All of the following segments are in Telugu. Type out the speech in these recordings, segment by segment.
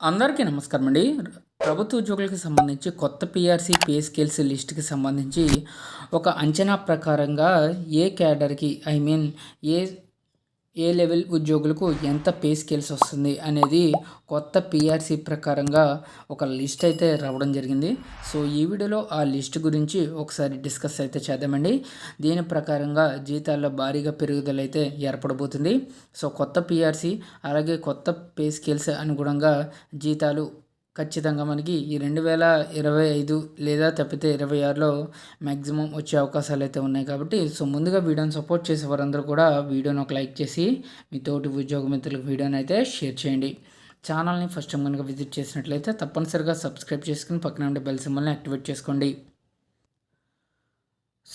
అందరికీ నమస్కారం అండి. ప్రభుత్వ ఉద్యోగులకు సంబంధించి కొత్త పిఆర్సీ పే స్కేల్స్ లిస్ట్కి సంబంధించి ఒక అంచనా ప్రకారంగా ఏ క్యాడర్కి ఐ మీన్ ఏ ఏ లెవెల్ ఉద్యోగులకు ఎంత పే స్కేల్స్ వస్తుంది అనేది కొత్త పిఆర్సీ ప్రకారంగా ఒక లిస్ట్ అయితే రావడం జరిగింది. సో ఈ వీడియోలో ఆ లిస్ట్ గురించి ఒకసారి డిస్కస్ అయితే చేద్దామండి. దీని ప్రకారంగా జీతాల్లో భారీగా పెరుగుదల అయితే ఏర్పడబోతుంది. సో కొత్త పిఆర్సీ అలాగే కొత్త పే స్కేల్స్ అనుగుణంగా జీతాలు ఖచ్చితంగా మనకి ఈ రెండు వేల ఇరవై ఐదు లేదా తప్పితే ఇరవై ఆరులో మ్యాక్సిమం వచ్చే అవకాశాలు అయితే ఉన్నాయి కాబట్టి సో ముందుగా వీడియోని సపోర్ట్ చేసే వారందరూ కూడా వీడియోని ఒక లైక్ చేసి మీ తోటి ఉద్యోగ మిత్రులకు వీడియోని అయితే షేర్ చేయండి. ఛానల్ని ఫస్ట్ టైం కనుక విజిట్ చేసినట్లయితే తప్పనిసరిగా సబ్స్క్రైబ్ చేసుకుని పక్కన ఉండే బెల్ సింబల్ని యాక్టివేట్ చేసుకోండి.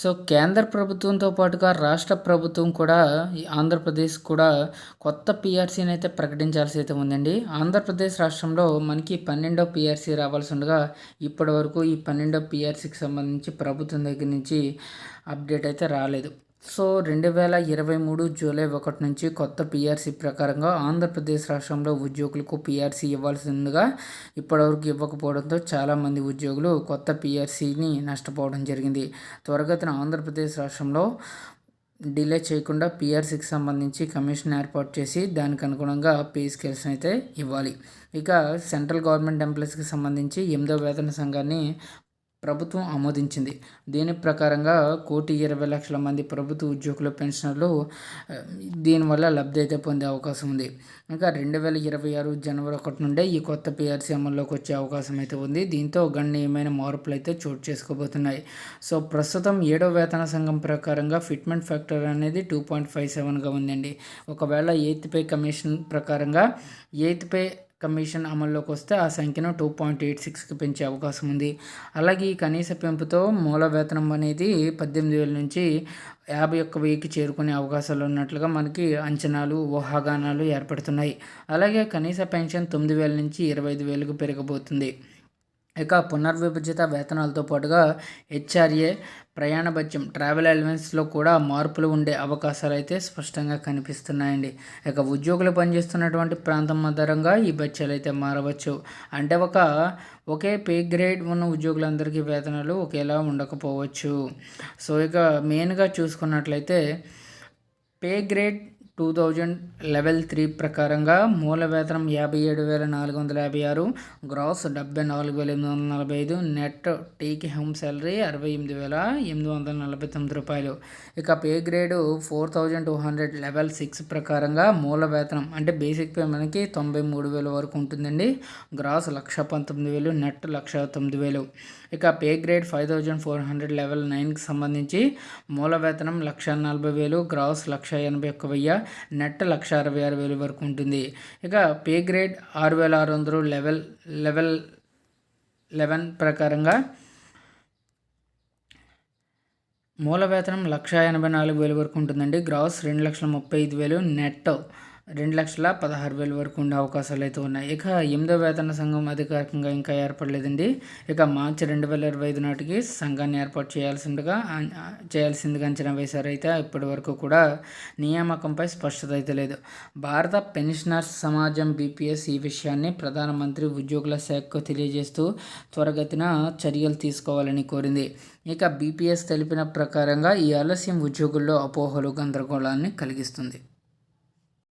సో కేంద్ర ప్రభుత్వంతో పాటుగా రాష్ట్ర ప్రభుత్వం కూడా ఈ ఆంధ్రప్రదేశ్ కూడా కొత్త పిఆర్సీని అయితే ప్రకటించాల్సి అయితే ఉందండి. ఆంధ్రప్రదేశ్ రాష్ట్రంలో మనకి పన్నెండో పిఆర్సీ రావాల్సి ఉండగా ఇప్పటి వరకు ఈ పన్నెండో పిఆర్సీకి సంబంధించి ప్రభుత్వం దగ్గర నుంచి అప్డేట్ అయితే రాలేదు. సో రెండు వేల ఇరవై మూడు జూలై ఒకటి నుంచి కొత్త పిఆర్సీ ప్రకారంగా ఆంధ్రప్రదేశ్ రాష్ట్రంలో ఉద్యోగులకు పిఆర్సీ ఇవ్వాల్సిందిగా ఇప్పటివరకు ఇవ్వకపోవడంతో చాలామంది ఉద్యోగులు కొత్త పిఆర్సీని నష్టపోవడం జరిగింది. త్వరగతిన ఆంధ్రప్రదేశ్ రాష్ట్రంలో డిలే చేయకుండా పిఆర్సీకి సంబంధించి కమిషన్ ఏర్పాటు చేసి దానికి అనుగుణంగా పే స్కేల్స్ అయితే ఇవ్వాలి. ఇక సెంట్రల్ గవర్నమెంట్ ఎంప్లాయీస్కి సంబంధించి ఎనిమిదో వేతన సంఘాన్ని ప్రభుత్వం ఆమోదించింది. దీని ప్రకారంగా కోటి ఇరవై లక్షల మంది ప్రభుత్వ ఉద్యోగుల పెన్షనర్లు దీనివల్ల లబ్ధి అయితే పొందే అవకాశం ఉంది. ఇంకా రెండు వేల ఇరవై ఆరు జనవరి ఒకటి నుండే ఈ కొత్త పిఆర్సీ అమల్లోకి వచ్చే అవకాశం అయితే ఉంది. దీంతో గణనీయమైన మార్పులు అయితే చోటు చేసుకోబోతున్నాయి. సో ప్రస్తుతం ఏడో వేతన సంఘం ప్రకారంగా ఫిట్మెంట్ ఫ్యాక్టర్ అనేది టూ పాయింట్ ఫైవ్ సెవెన్గా ఉందండి. ఒకవేళ ఎయిత్ పే కమిషన్ ప్రకారంగా ఎయిత్ పే కమిషన్ అమల్లోకి వస్తే ఆ సంఖ్యను టూ పాయింట్ ఎయిట్ సిక్స్కి పెంచే అవకాశం ఉంది. అలాగే ఈ కనీస పెంపుతో మూల వేతనం అనేది పద్దెనిమిది వేల నుంచి యాభై ఒక్క వెయ్యికి చేరుకునే అవకాశాలు ఉన్నట్లుగా మనకి అంచనాలు ఊహాగానాలు ఏర్పడుతున్నాయి. అలాగే కనీస పెన్షన్ తొమ్మిది వేల నుంచి ఇరవై ఐదు వేలకు పెరగబోతుంది ఇక పునర్విభజిత వేతనాలతో పాటుగా హెచ్ఆర్ఏ ప్రయాణ భత్యం ట్రావెల్ అలవెన్స్లో కూడా మార్పులు ఉండే అవకాశాలు అయితే స్పష్టంగా కనిపిస్తున్నాయండి. ఇక ఉద్యోగులు పనిచేస్తున్నటువంటి ప్రాంతం ఆధారంగా ఈ బత్యాలు అయితే మారవచ్చు. అంటే ఒక ఒకే పే గ్రేడ్ ఉన్న ఉద్యోగులందరికీ వేతనాలు ఒకేలా ఉండకపోవచ్చు. సో ఇక మెయిన్గా చూసుకున్నట్లయితే pay grade two thousand level three ప్రకారంగా మూల వేతనం యాభై ఏడు వేల నాలుగు వందల యాభై ఆరు గ్రాస్ డెబ్బై నాలుగు వేల ఎనిమిది వందల నలభై ఐదు నెట్ టేక్ హోమ్ శాలరీ అరవై ఎనిమిది వేల ఎనిమిది వందల నలభై తొమ్మిది రూపాయలు. ఇక pay grade four thousand two hundred level six ప్రకారంగా మూల వేతనం అంటే బేసిక్ పే మనకి తొంభై మూడు వేల వరకు ఉంటుందండి. గ్రాస్ లక్ష పంతొమ్మిది వేలు నెట్ లక్ష తొమ్మిది వేలు. ఇక pay grade five thousand four hundred level నైన్కి సంబంధించి మూల వేతనం లక్ష నలభై వేలు గ్రాస్ లక్ష ఎనభై ఒక్క వెయ్యి నెట్ లక్ష అరవై ఆరు వేలు వరకు ఉంటుంది. ఇక పే గ్రేడ్ ఆరు వేల ఆరు వందలు లెవెల్ లెవెల్ లెవెన్ ప్రకారంగా మూల వేతనం లక్ష ఎనభై నాలుగు వేలు వరకు ఉంటుందండి. గ్రాస్ రెండు లక్షల ముప్పై ఐదు వేలు నెట్ రెండు లక్షల పదహారు వేల వరకు ఉండే అవకాశాలు అయితే ఉన్నాయి. ఇక ఎనిమిదో వేతన సంఘం అధికారికంగా ఇంకా ఏర్పడలేదండి. ఇక మార్చి రెండు వేల ఇరవై ఐదు నాటికి సంఘాన్ని ఏర్పాటు చేయాల్సిందిగా చేయాల్సిందిగా అంచనా వేశారు. అయితే ఇప్పటి వరకు కూడా నియామకంపై స్పష్టత అయితే లేదు. భారత పెన్షనర్స్ సమాజం బీపీఎస్ ఈ విషయాన్ని ప్రధానమంత్రి ఉద్యోగుల శాఖకు తెలియజేస్తూ త్వరగతిన చర్యలు తీసుకోవాలని కోరింది. ఇక బీపీఎస్ తెలిపిన ప్రకారంగా ఈ ఆలస్యం ఉద్యోగుల్లో అపోహలు గందరగోళాన్ని కలిగిస్తుంది.